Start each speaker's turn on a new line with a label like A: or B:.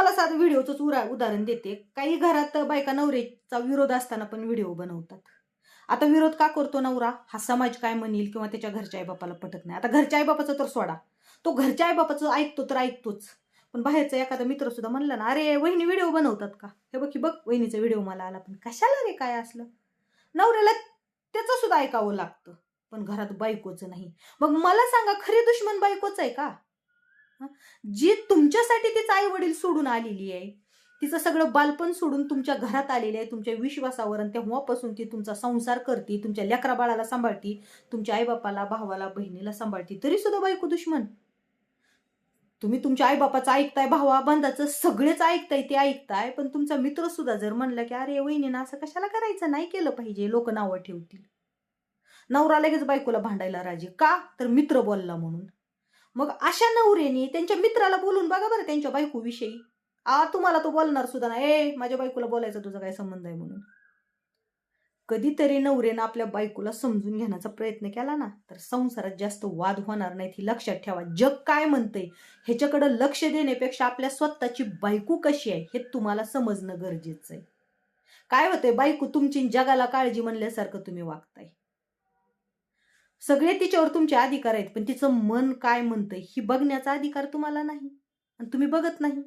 A: तुम्हाला साधं व्हिडिओचंच उरा उदाहरण देते. काही घरात बायका नवरेचा विरोध असताना पण व्हिडिओ बनवतात. आता विरोध का करतो नवरा? हा समाज काय म्हणेल किंवा त्याच्या घरच्या आईबापाला पटत नाही. आता घरच्या आईबापाचं तर सोडा. तो घरच्या आईबापाचं ऐकतो तर ऐकतोच. पण बाहेरचा एखादा मित्र सुद्धा म्हणला ना अरे वहिनी व्हिडिओ बनवतात का? हे बघ की बघ वहिनीचा व्हिडिओ मला आला पण कशाला रे काय असलं? नवऱ्याला त्याचं सुद्धा ऐकावं लागतं. पण घरात बायकोचं नाही. मग मला सांगा खरी दुश्मन बायकोच आहे का? जी तुमच्यासाठी तिचं आई वडील सोडून आलेली आहे तिचं सगळं बालपण सोडून तुमच्या घरात आलेले आहे तुमच्या विश्वासावर आणि तेव्हापासून ती तुमचा संसार करते तुमच्या लेकरा बाळाला सांभाळती तुमच्या आईबापाला भावाला बहिणीला सांभाळती तरी सुद्धा बायको दुश्मन. तुम्ही तुमच्या आईबापाचं ऐकताय भावा बंधाचं सगळेच ऐकताय ते ऐकताय पण तुमचा मित्र सुद्धा जर म्हणलं की अरे वहिनीनं असं कशाला करायचं? नाही केलं पाहिजे. लोक नावं ठेवतील. नवरा लगेच बायकोला भांडायला राजी. का? तर मित्र बोलला म्हणून. मग अशा नवऱ्याने त्यांच्या मित्राला बोलून बघा बरं त्यांच्या बायकोविषयी. आ तुम्हाला तो बोलणार सुद्धा ना ए माझ्या बायकोला बोलायचा तुझा काय संबंध आहे म्हणून. कधीतरी नवऱ्यानं आपल्या बायकोला समजून घेण्याचा प्रयत्न केला ना तर संसारात जास्त वाद होणार नाहीत ही लक्षात ठेवा. जग काय म्हणतंय ह्याच्याकडे लक्ष देण्यापेक्षा आपल्या स्वतःची बायको कशी आहे हे तुम्हाला समजणं गरजेचं आहे. काय होतंय बायको तुमची जगाला काळजी म्हणल्यासारखं तुम्ही वागताय. सगळे तिच्यावर तुमचे अधिकार आहेत पण तिचं मन काय म्हणतं ही बघण्याचा अधिकार तुम्हाला नाही. आणि तुम्ही बघत नाही.